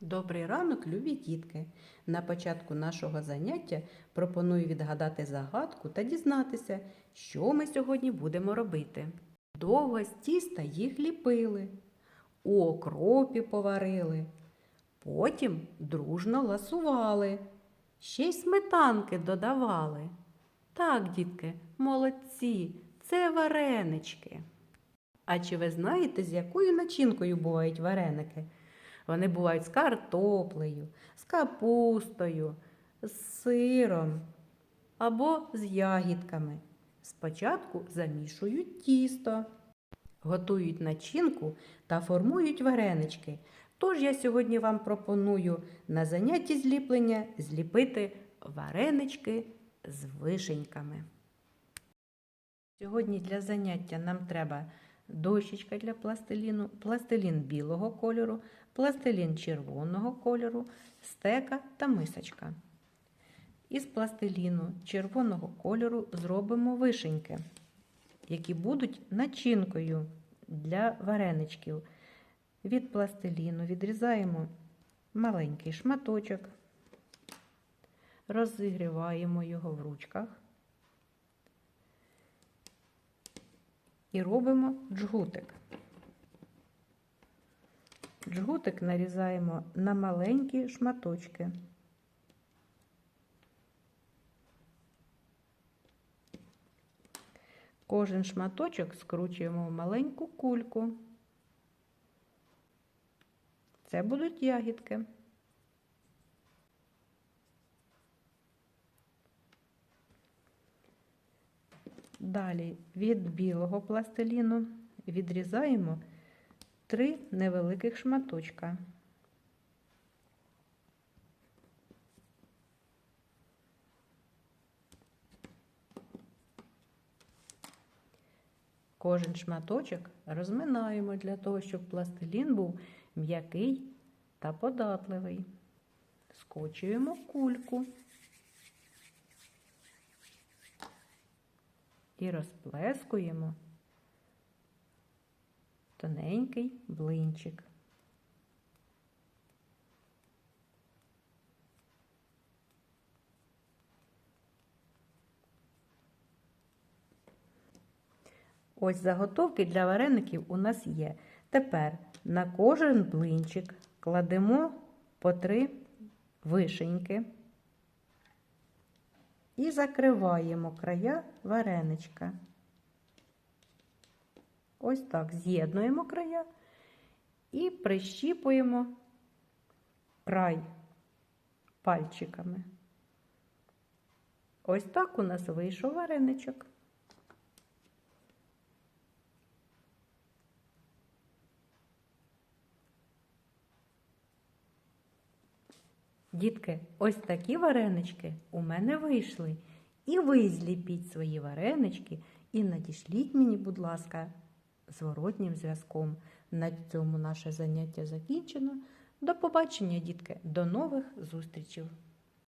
Добрий ранок, любі дітки! На початку нашого заняття пропоную відгадати загадку та дізнатися, що ми сьогодні будемо робити. Довго з тіста їх ліпили, у окропі поварили, потім дружно ласували, ще й сметанки додавали. Так, дітки, молодці, це варенички. А чи ви знаєте, з якою начинкою бувають вареники? Вони бувають з картоплею, з капустою, з сиром або з ягідками. Спочатку замішують тісто, готують начинку та формують варенички. Тож я сьогодні вам пропоную на занятті зліплення зліпити варенички з вишеньками. Сьогодні для заняття нам треба дощечка для пластиліну, пластилін білого кольору, пластилін червоного кольору, стека та мисочка. Із пластиліну червоного кольору зробимо вишеньки, які будуть начинкою для вареничків. Від пластиліну відрізаємо маленький шматочок, розігріваємо його в ручках. І робимо джгутик. Джгутик нарізаємо на маленькі шматочки. Кожен шматочок скручуємо в маленьку кульку. Це будуть ягідки. Далі від білого пластиліну відрізаємо три невеликих шматочка. Кожен шматочок розминаємо для того, щоб пластилін був м'який та податливий. Скочуємо кульку. І розплескуємо тоненький блинчик. Ось заготовки для вареників у нас є. Тепер на кожен блинчик кладемо по три вишеньки і закриваємо края вареничка. Ось так з'єднуємо края і прищіпуємо край пальчиками. Ось так у нас вийшов вареничок. Дітки, ось такі варенички у мене вийшли. І ви зліпіть свої варенички і надішліть мені, будь ласка, зворотнім зв'язком. На цьому наше заняття закінчено. До побачення, дітки, до нових зустрічей!